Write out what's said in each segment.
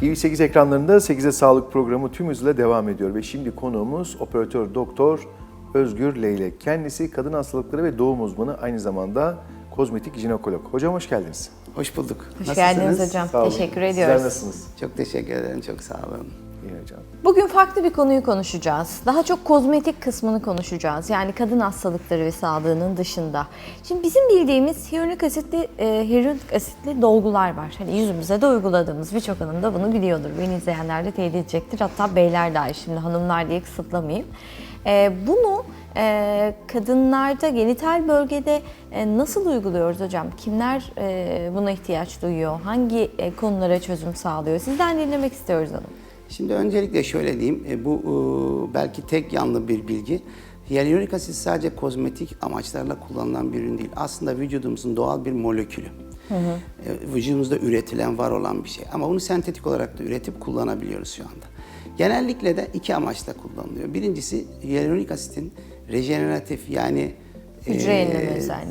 TV8 ekranlarında 8'e Sağlık programı tüm hızıyla devam ediyor ve şimdi konuğumuz operatör doktor Özgür Leylek. Kendisi kadın hastalıkları ve doğum uzmanı aynı zamanda kozmetik jinekolog. Hocam hoş geldiniz. Hoş bulduk. Hoş Nasılsınız? geldiniz hocam. Sağ olun. Teşekkür Sizler ediyoruz. nasılsınız? Çok teşekkür ederim. Çok sağ olun. Hocam. Bugün farklı bir konuyu konuşacağız. Daha çok kozmetik kısmını konuşacağız. Yani kadın hastalıkları ve sağlığının dışında. Şimdi bizim bildiğimiz hyaluronik asitli, e, hyaluronik asitli dolgular var. Hani yüzümüze de uyguladığımız birçok hanım da bunu biliyordur. Beni izleyenler de teyit edecektir. Hatta beyler dahi şimdi hanımlar diye kısıtlamayayım. E, bunu e, kadınlarda genital bölgede e, nasıl uyguluyoruz hocam? Kimler e, buna ihtiyaç duyuyor? Hangi e, konulara çözüm sağlıyor? Sizden dinlemek istiyoruz hanım. Şimdi öncelikle şöyle diyeyim. e, Bu e, belki tek yanlı bir bilgi. Hyaluronik asit sadece kozmetik amaçlarla kullanılan bir ürün değil. Aslında vücudumuzun doğal bir molekülü. E, Vücudumuzda üretilen, var olan bir şey. Ama bunu sentetik olarak da üretip kullanabiliyoruz şu anda. Genellikle de iki amaçla kullanılıyor. Birincisi hyaluronik asitin rejeneratif yani Hücre e,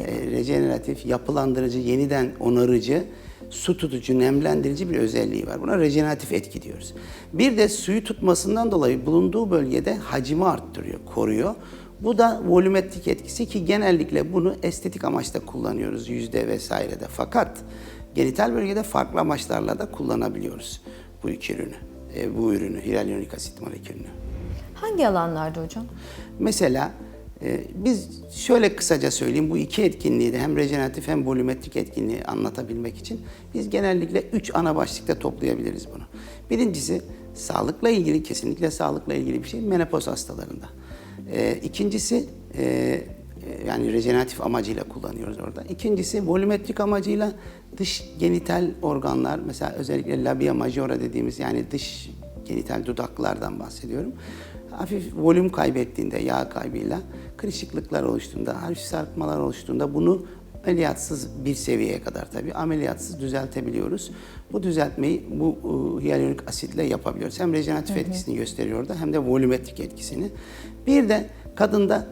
e, rejeneratif, yapılandırıcı, yeniden onarıcı, su tutucu, nemlendirici bir özelliği var. Buna rejeneratif etki diyoruz. Bir de suyu tutmasından dolayı bulunduğu bölgede hacmi arttırıyor, koruyor. Bu da volümetrik etkisi ki genellikle bunu estetik amaçla kullanıyoruz yüzde vesairede. Fakat genital bölgede farklı amaçlarla da kullanabiliyoruz bu iki ürünü. e, bu ürünü, hyaluronik asit molekülünü. Hangi alanlarda hocam? Mesela biz şöyle kısaca söyleyeyim bu iki etkinliği de hem rejeneratif hem volümetrik etkinliği anlatabilmek için biz genellikle üç ana başlıkta toplayabiliriz bunu. Birincisi sağlıkla ilgili kesinlikle sağlıkla ilgili bir şey menopoz hastalarında. E, ikincisi e, e, yani rejeneratif amacıyla kullanıyoruz orada. İkincisi volümetrik amacıyla dış genital organlar mesela özellikle labia majora dediğimiz yani dış genital dudaklardan bahsediyorum. Hafif volüm kaybettiğinde yağ kaybıyla kırışıklıklar oluştuğunda, hafif sarkmalar oluştuğunda bunu ameliyatsız bir seviyeye kadar tabii ameliyatsız düzeltebiliyoruz. Bu düzeltmeyi bu e, hyaluronik asitle yapabiliyoruz. Hem rejeneratif etkisini gösteriyor orada hem de volümetrik etkisini. Bir de kadında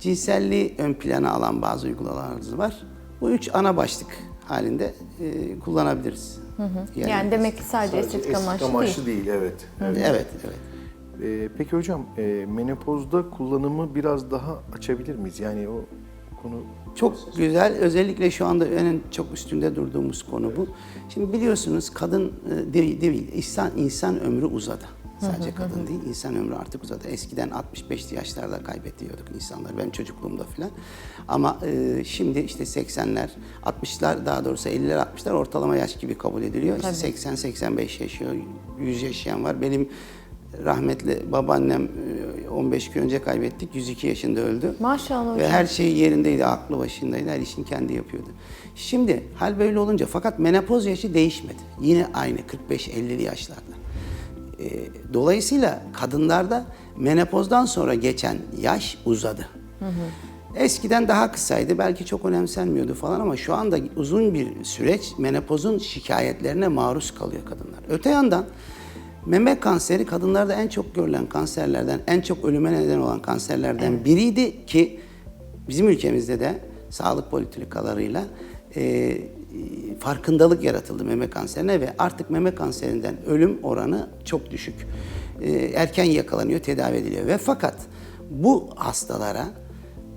cinselliği ön plana alan bazı uygulamalarımız var. Bu üç ana başlık halinde e, kullanabiliriz. Hyaluronik Yani demek ki sadece, Sadece estetik amaçlı değil. değil. evet. Evet, evet. evet. Ee, peki hocam e, menopozda kullanımı biraz daha açabilir miyiz? Yani o konu Çok güzel. Özellikle şu anda en çok üstünde durduğumuz konu bu. Şimdi biliyorsunuz kadın e, değil, değil insan, insan ömrü uzadı. Sadece kadın değil, insan ömrü artık uzadı. Eskiden 65 yaşlarda kaybediyorduk insanlar, benim çocukluğumda filan. Ama e, şimdi işte 80'ler, 60'lar daha doğrusu 50'ler 60'lar ortalama yaş gibi kabul ediliyor. İşte 80-85 yaşıyor, 100 yaşayan var. Benim rahmetli babaannem e, 15 gün önce kaybettik, 102 yaşında öldü. Maşallah Ve hocam. her şey yerindeydi, aklı başındaydı, her işini kendi yapıyordu. Şimdi hal böyle olunca fakat menopoz yaşı değişmedi. Yine aynı 45-50'li yaşlarda. Ee, dolayısıyla kadınlarda menopozdan sonra geçen yaş uzadı. Eskiden daha kısaydı, belki çok önemsenmiyordu falan ama şu anda uzun bir süreç menopozun şikayetlerine maruz kalıyor kadınlar. Öte yandan meme kanseri kadınlarda en çok görülen kanserlerden, en çok ölüme neden olan kanserlerden biriydi ki bizim ülkemizde de sağlık politikalarıyla e, farkındalık yaratıldı meme kanserine ve artık meme kanserinden ölüm oranı çok düşük. E, erken yakalanıyor, tedavi ediliyor ve fakat bu hastalara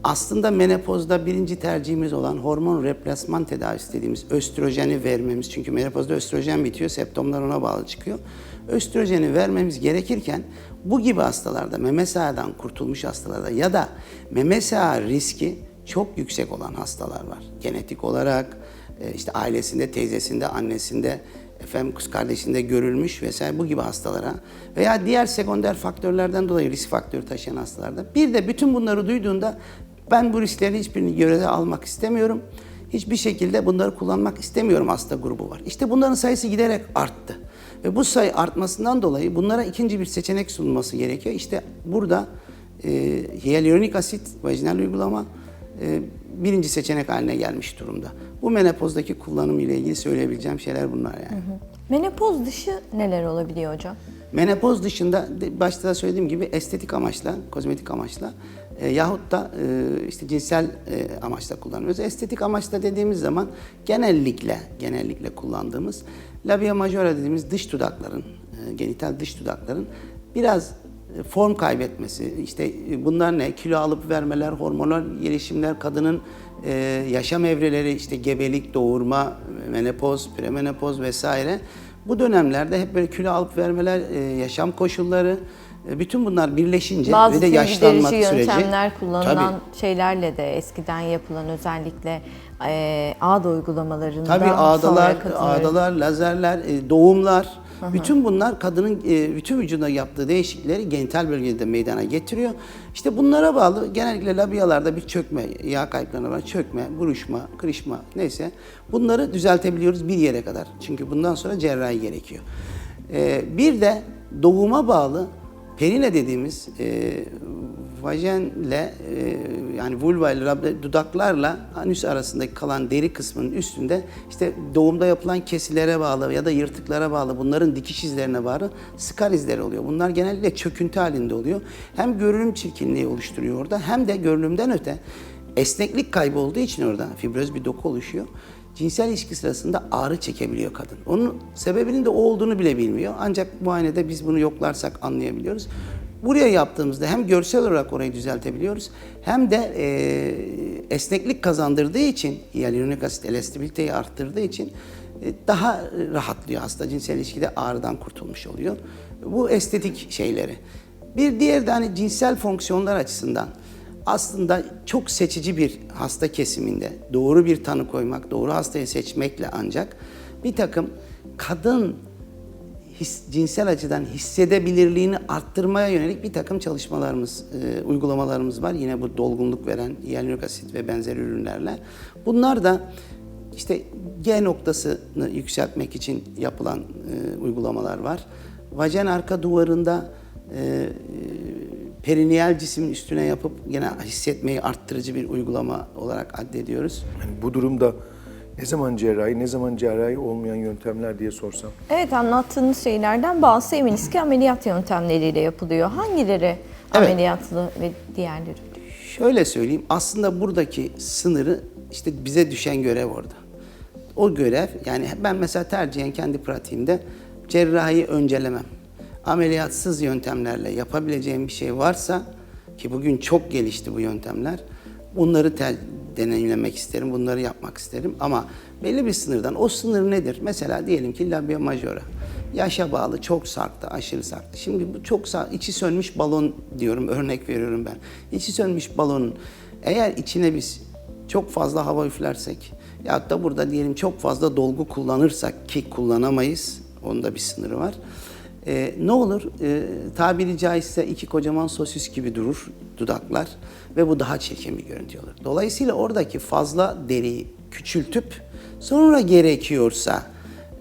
aslında menopozda birinci tercihimiz olan hormon replasman tedavisi dediğimiz östrojeni vermemiz. Çünkü menopozda östrojen bitiyor, septomlar ona bağlı çıkıyor. Östrojeni vermemiz gerekirken bu gibi hastalarda, meme sahadan kurtulmuş hastalarda ya da meme saha riski çok yüksek olan hastalar var. Genetik olarak, e, işte ailesinde, teyzesinde, annesinde, efendim kız kardeşinde görülmüş vesaire bu gibi hastalara veya diğer sekonder faktörlerden dolayı risk faktörü taşıyan hastalarda. Bir de bütün bunları duyduğunda ben bu risklerin hiçbirini göreve almak istemiyorum. Hiçbir şekilde bunları kullanmak istemiyorum hasta grubu var. İşte bunların sayısı giderek arttı. Ve bu sayı artmasından dolayı bunlara ikinci bir seçenek sunulması gerekiyor. İşte burada e, hyaluronik asit vajinal uygulama e, birinci seçenek haline gelmiş durumda. Bu menopozdaki kullanımı ile ilgili söyleyebileceğim şeyler bunlar yani. Menopoz dışı neler olabiliyor hocam? Menopoz dışında başta da söylediğim gibi estetik amaçla, kozmetik amaçla e, yahut da e, işte cinsel e, amaçla kullanıyoruz. Estetik amaçla dediğimiz zaman genellikle genellikle kullandığımız labia majora dediğimiz dış dudakların, e, genital dış dudakların biraz e, form kaybetmesi, işte e, bunlar ne? Kilo alıp vermeler, hormonal gelişimler, kadının e, yaşam evreleri, işte gebelik, doğurma, menopoz, premenopoz vesaire. Bu dönemlerde hep böyle kilo alıp vermeler, e, yaşam koşulları, bütün bunlar birleşince Bazı ve de silgi yaşlanma derici süreci. yöntemler kullanılan Tabii. şeylerle de eskiden yapılan özellikle e, ağda uygulamalarında Tabii sonra ağdalar, kadınların- ağdalar, lazerler, e, doğumlar, bütün bunlar kadının e, bütün vücuduna yaptığı değişiklikleri genital bölgede meydana getiriyor. İşte bunlara bağlı genellikle labiyalarda bir çökme, yağ kayıplarına var, çökme, buruşma, kırışma neyse bunları düzeltebiliyoruz bir yere kadar. Çünkü bundan sonra cerrahi gerekiyor. E, bir de doğuma bağlı perine dediğimiz e, vajenle e, yani vulva ile dudaklarla anüs arasındaki kalan deri kısmının üstünde işte doğumda yapılan kesilere bağlı ya da yırtıklara bağlı bunların dikiş izlerine bağlı skar izleri oluyor. Bunlar genellikle çöküntü halinde oluyor. Hem görünüm çirkinliği oluşturuyor orada hem de görünümden öte esneklik kaybı olduğu için orada fibroz bir doku oluşuyor. Cinsel ilişki sırasında ağrı çekebiliyor kadın. Onun sebebinin de o olduğunu bile bilmiyor. Ancak muayenede biz bunu yoklarsak anlayabiliyoruz. Buraya yaptığımızda hem görsel olarak orayı düzeltebiliyoruz hem de e, esneklik kazandırdığı için hyaluronik asit elastabiliteyi arttırdığı için e, daha rahatlıyor hasta cinsel ilişkide ağrıdan kurtulmuş oluyor. Bu estetik şeyleri. Bir diğer de hani cinsel fonksiyonlar açısından aslında çok seçici bir hasta kesiminde doğru bir tanı koymak, doğru hastayı seçmekle ancak bir takım kadın his, cinsel açıdan hissedebilirliğini arttırmaya yönelik bir takım çalışmalarımız, e, uygulamalarımız var. Yine bu dolgunluk veren hyaluronik asit ve benzeri ürünlerle. Bunlar da işte G noktasını yükseltmek için yapılan e, uygulamalar var. Vajen arka duvarında e, perineal cismin üstüne yapıp gene hissetmeyi arttırıcı bir uygulama olarak addediyoruz. Yani bu durumda ne zaman cerrahi, ne zaman cerrahi olmayan yöntemler diye sorsam. Evet anlattığınız şeylerden bazısı eminis ki ameliyat yöntemleriyle yapılıyor. Hangileri ameliyatlı ve diğerleri? Şöyle söyleyeyim, aslında buradaki sınırı işte bize düşen görev orada. O görev, yani ben mesela tercihen kendi pratiğimde cerrahi öncelemem. Ameliyatsız yöntemlerle yapabileceğim bir şey varsa, ki bugün çok gelişti bu yöntemler, bunları tel, deneyimlemek isterim, bunları yapmak isterim. Ama belli bir sınırdan, o sınır nedir? Mesela diyelim ki labia majora. Yaşa bağlı çok sarktı, aşırı sarktı. Şimdi bu çok sarktı, içi sönmüş balon diyorum, örnek veriyorum ben. İçi sönmüş balonun eğer içine biz çok fazla hava üflersek ya da burada diyelim çok fazla dolgu kullanırsak ki kullanamayız, onda bir sınırı var. Ee, ne olur? Ee, tabiri caizse iki kocaman sosis gibi durur dudaklar ve bu daha çirkin bir görüntü olur. Dolayısıyla oradaki fazla deriyi küçültüp sonra gerekiyorsa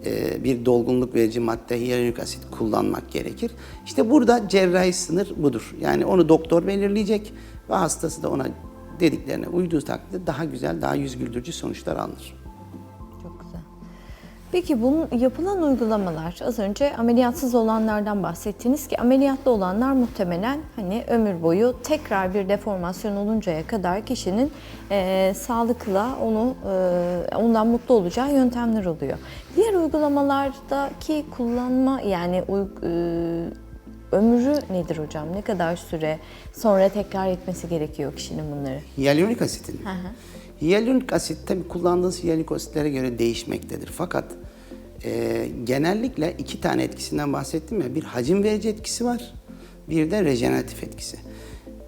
e, bir dolgunluk verici madde hyaluronik asit kullanmak gerekir. İşte burada cerrahi sınır budur. Yani onu doktor belirleyecek ve hastası da ona dediklerine uyduğu takdirde daha güzel, daha yüz güldürücü sonuçlar alınır. Peki bunun yapılan uygulamalar az önce ameliyatsız olanlardan bahsettiniz ki ameliyatlı olanlar muhtemelen hani ömür boyu tekrar bir deformasyon oluncaya kadar kişinin eee, sağlıkla onu eee, ondan mutlu olacağı yöntemler oluyor. Diğer uygulamalardaki kullanma yani eee, ömrü nedir hocam? Ne kadar süre sonra tekrar etmesi gerekiyor kişinin bunları? Hyaluronik asitin. Hı hı. Hyaluronik asit tabii kullandığınız hyaluronik asitlere göre değişmektedir. Fakat e, genellikle iki tane etkisinden bahsettim ya. Bir hacim verici etkisi var, bir de rejeneratif etkisi.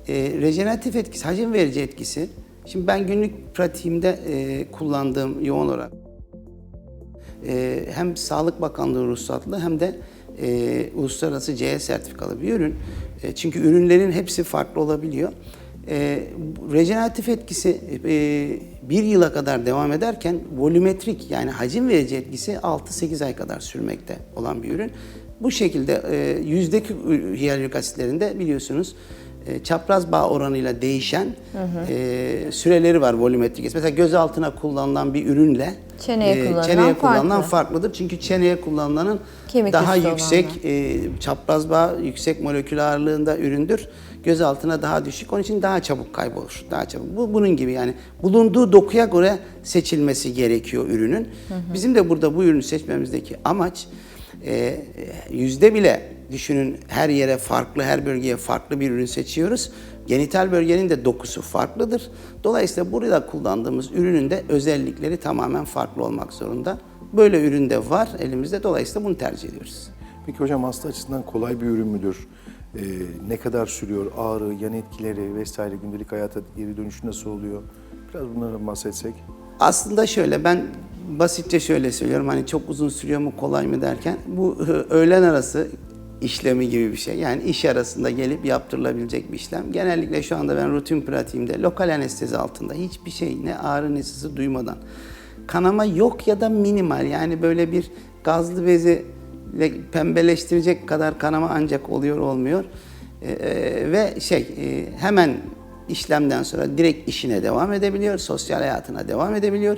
E, rejeneratif etkisi, hacim verici etkisi. Şimdi ben günlük pratiğimde e, kullandığım yoğun olarak e, hem Sağlık Bakanlığı ruhsatlı hem de e, uluslararası CE sertifikalı bir ürün. E, çünkü ürünlerin hepsi farklı olabiliyor. E, bu rejeneratif etkisi e, bir yıla kadar devam ederken volümetrik yani hacim verici etkisi 6-8 ay kadar sürmekte olan bir ürün. Bu şekilde e, yüzdeki hyaluronik asitlerinde biliyorsunuz e, çapraz bağ oranıyla değişen e, süreleri var volümetrik. Mesela göz altına kullanılan bir ürünle Çeneye kullanılan çeneye kullanılan farklı. farklıdır. Çünkü çeneye kullanılanın Kemik daha yüksek e, çapraz bağ yüksek molekül ağırlığında üründür. Göz altına daha düşük. Onun için daha çabuk kaybolur. Daha çabuk. Bu bunun gibi yani bulunduğu dokuya göre seçilmesi gerekiyor ürünün. Bizim de burada bu ürünü seçmemizdeki amaç e, yüzde bile düşünün her yere farklı, her bölgeye farklı bir ürün seçiyoruz. Genital bölgenin de dokusu farklıdır. Dolayısıyla burada kullandığımız ürünün de özellikleri tamamen farklı olmak zorunda. Böyle ürün de var elimizde. Dolayısıyla bunu tercih ediyoruz. Peki hocam hasta açısından kolay bir ürün müdür? Ee, ne kadar sürüyor? Ağrı, yan etkileri vesaire gündelik hayata geri dönüşü nasıl oluyor? Biraz bunlardan bahsetsek. Aslında şöyle ben basitçe şöyle söylüyorum hani çok uzun sürüyor mu kolay mı derken bu e, öğlen arası işlemi gibi bir şey. Yani iş arasında gelip yaptırılabilecek bir işlem. Genellikle şu anda ben rutin pratiğimde lokal anestezi altında hiçbir şey ne ağrı ne sızı duymadan kanama yok ya da minimal yani böyle bir gazlı bezi ile pembeleştirecek kadar kanama ancak oluyor olmuyor. Ee, ve şey e, hemen işlemden sonra direkt işine devam edebiliyor, sosyal hayatına devam edebiliyor.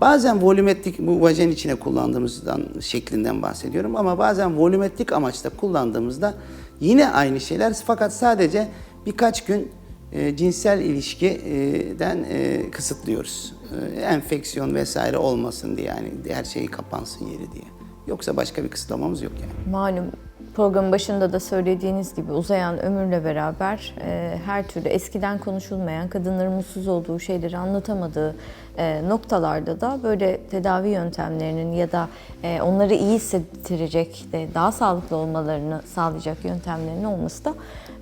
Bazen volümetrik, bu vajen içine kullandığımızdan şeklinden bahsediyorum ama bazen volümetrik amaçla kullandığımızda yine aynı şeyler fakat sadece birkaç gün e, cinsel ilişkiden e, kısıtlıyoruz. E, enfeksiyon vesaire olmasın diye yani her şey kapansın yeri diye. Yoksa başka bir kısıtlamamız yok yani. Malum programın başında da söylediğiniz gibi uzayan ömürle beraber e, her türlü eskiden konuşulmayan, kadınların mutsuz olduğu şeyleri anlatamadığı e, noktalarda da böyle tedavi yöntemlerinin ya da e, onları iyi hissettirecek, de daha sağlıklı olmalarını sağlayacak yöntemlerin olması da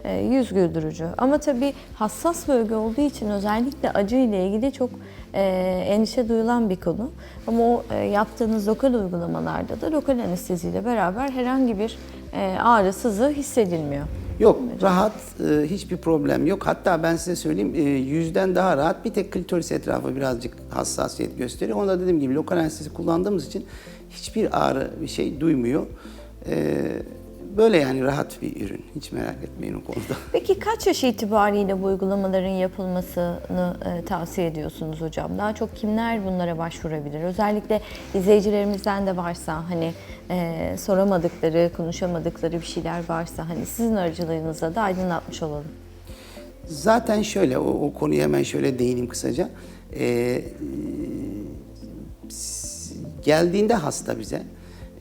e, yüz güldürücü. Ama tabii hassas bölge olduğu için özellikle acı ile ilgili çok e, endişe duyulan bir konu. Ama o e, yaptığınız lokal uygulamalarda da lokal anesteziyle beraber herhangi bir e, ağrı, sızı hissedilmiyor. Yok, rahat, e, hiçbir problem yok. Hatta ben size söyleyeyim, e, yüzden daha rahat. Bir tek klitoris etrafı birazcık hassasiyet gösteriyor. Onu da dediğim gibi lokal anestezi kullandığımız için hiçbir ağrı, bir şey duymuyor. E, böyle yani rahat bir ürün. Hiç merak etmeyin o konuda. Peki kaç yaş itibariyle bu uygulamaların yapılmasını e, tavsiye ediyorsunuz hocam? Daha çok kimler bunlara başvurabilir? Özellikle izleyicilerimizden de varsa hani e, soramadıkları, konuşamadıkları bir şeyler varsa hani sizin aracılığınızla da aydınlatmış olalım. Zaten şöyle, o, o konuya hemen şöyle değineyim kısaca. Ee, geldiğinde hasta bize,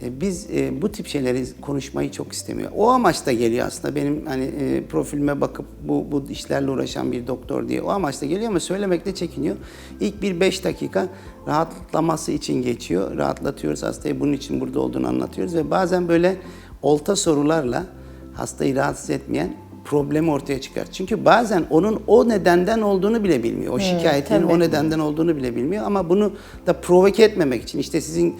biz e, bu tip şeyleri konuşmayı çok istemiyor. O amaçla geliyor aslında benim hani e, profilime bakıp bu, bu işlerle uğraşan bir doktor diye o amaçla geliyor ama söylemekte çekiniyor. İlk bir beş dakika rahatlaması için geçiyor. Rahatlatıyoruz hastayı bunun için burada olduğunu anlatıyoruz ve bazen böyle olta sorularla hastayı rahatsız etmeyen problem ortaya çıkar. Çünkü bazen onun o nedenden olduğunu bile bilmiyor. O şikayetinin tabii. o nedenden olduğunu bile bilmiyor ama bunu da provoke etmemek için işte sizin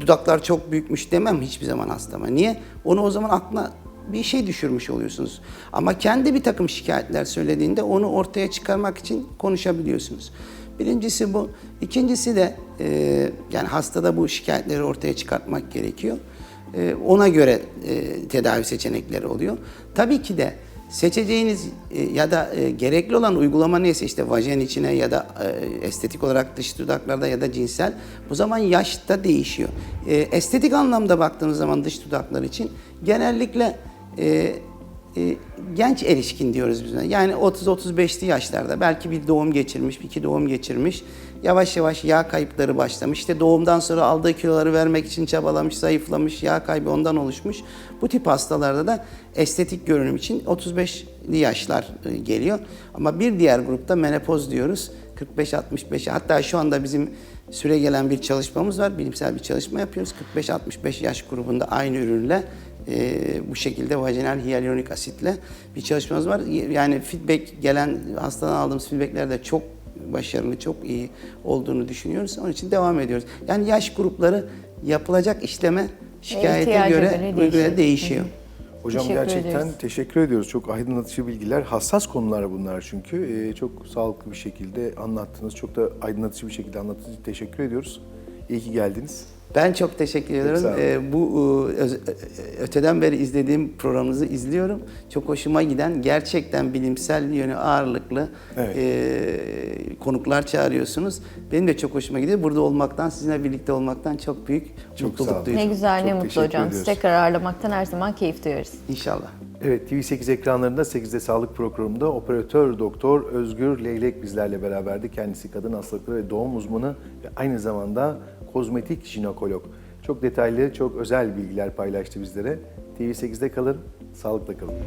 dudaklar çok büyükmüş demem hiçbir zaman hastama. Niye? Onu o zaman aklına bir şey düşürmüş oluyorsunuz. Ama kendi bir takım şikayetler söylediğinde onu ortaya çıkarmak için konuşabiliyorsunuz. Birincisi bu. İkincisi de e, yani hastada bu şikayetleri ortaya çıkartmak gerekiyor. E, ona göre e, tedavi seçenekleri oluyor. Tabii ki de seçeceğiniz e, ya da e, gerekli olan uygulama neyse işte vajen içine ya da e, estetik olarak dış dudaklarda ya da cinsel bu zaman yaşta değişiyor. Estetik anlamda baktığımız zaman dış dudaklar için genellikle e, genç erişkin diyoruz biz. Yani 30-35'li yaşlarda belki bir doğum geçirmiş, bir iki doğum geçirmiş. Yavaş yavaş yağ kayıpları başlamış. İşte doğumdan sonra aldığı kiloları vermek için çabalamış, zayıflamış, yağ kaybı ondan oluşmuş. Bu tip hastalarda da estetik görünüm için 35'li yaşlar e, geliyor. Ama bir diğer grupta menopoz diyoruz. 45-65 hatta şu anda bizim süre gelen bir çalışmamız var. Bilimsel bir çalışma yapıyoruz. 45-65 yaş grubunda aynı ürünle e, bu şekilde vajenal hyaluronik asitle bir çalışmamız var. Yani feedback gelen hastadan aldığımız feedbackler de çok başarılı, çok iyi olduğunu düşünüyoruz. Onun için devam ediyoruz. Yani yaş grupları yapılacak işleme şikayete ihtiyaca göre, göre göre değişiyor. değişiyor. Hocam Teşekkür gerçekten ediyoruz. teşekkür ediyoruz. Çok aydınlatıcı bilgiler. Hassas konular bunlar çünkü. Ee, çok sağlıklı bir şekilde anlattınız. Çok da aydınlatıcı bir şekilde anlattınız. Teşekkür ediyoruz. İyi ki geldiniz. Ben çok teşekkür olun. Ee, bu e, öz- ö- öteden beri izlediğim programınızı izliyorum. Çok hoşuma giden gerçekten bilimsel yönü ağırlıklı Evet. e, konuklar çağırıyorsunuz. Benim de çok hoşuma gidiyor. Burada olmaktan, sizinle birlikte olmaktan çok büyük Çok sağ mutluluk olun. duyuyorum. Ne güzel, ne mutlu hocam. Sizi ediyoruz. tekrar ağırlamaktan her zaman keyif duyuyoruz. İnşallah. Evet TV8 ekranlarında 8'de Sağlık programında operatör doktor Özgür Leylek bizlerle beraberdi. Kendisi kadın hastalıkları ve doğum uzmanı ve aynı zamanda kozmetik jinekolog. Çok detaylı, çok özel bilgiler paylaştı bizlere. TV8'de kalın, sağlıkla kalın.